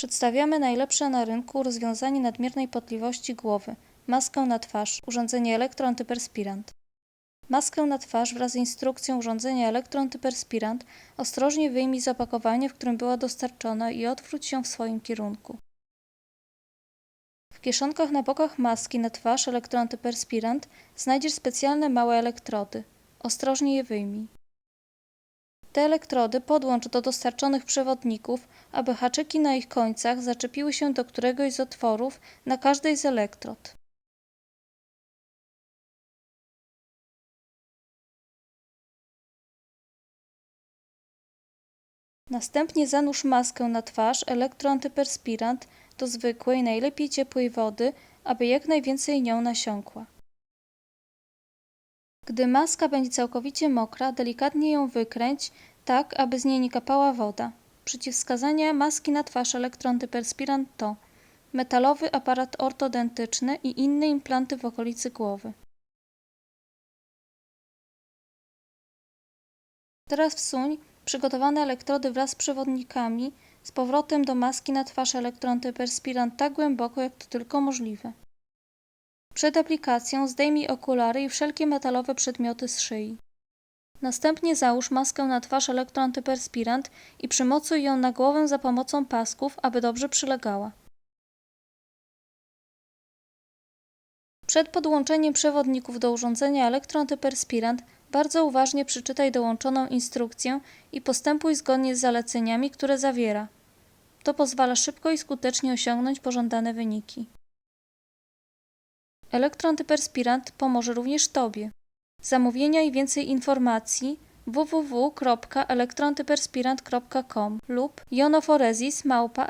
Przedstawiamy najlepsze na rynku rozwiązanie nadmiernej potliwości głowy. Maskę na twarz, urządzenie elektroantyperspirant. Maskę na twarz wraz z instrukcją urządzenia elektroantyperspirant ostrożnie wyjmij z opakowania, w którym była dostarczona i odwróć ją w swoim kierunku. W kieszonkach na bokach maski na twarz elektroantyperspirant znajdziesz specjalne małe elektrody. Ostrożnie je wyjmij. Te elektrody podłącz do dostarczonych przewodników, aby haczyki na ich końcach zaczepiły się do któregoś z otworów na każdej z elektrod. Następnie zanurz maskę na twarz elektroantyperspirant do zwykłej, najlepiej ciepłej wody, aby jak najwięcej nią nasiąkła. Gdy maska będzie całkowicie mokra, delikatnie ją wykręć, tak aby z niej nie kapała woda. Przeciwwskazania maski na twarz elektroantyperspirant to metalowy aparat ortodontyczny i inne implanty w okolicy głowy. Teraz wsuń przygotowane elektrody wraz z przewodnikami z powrotem do maski na twarz elektroantyperspirant tak głęboko, jak to tylko możliwe. Przed aplikacją zdejmij okulary i wszelkie metalowe przedmioty z szyi. Następnie załóż maskę na twarz elektroantyperspirant i przymocuj ją na głowę za pomocą pasków, aby dobrze przylegała. Przed podłączeniem przewodników do urządzenia elektroantyperspirant bardzo uważnie przeczytaj dołączoną instrukcję i postępuj zgodnie z zaleceniami, które zawiera. To pozwala szybko i skutecznie osiągnąć pożądane wyniki. Elektroantyperspirant pomoże również Tobie. Zamówienia i więcej informacji www.elektroantyperspirant.com lub jonoforesis małpa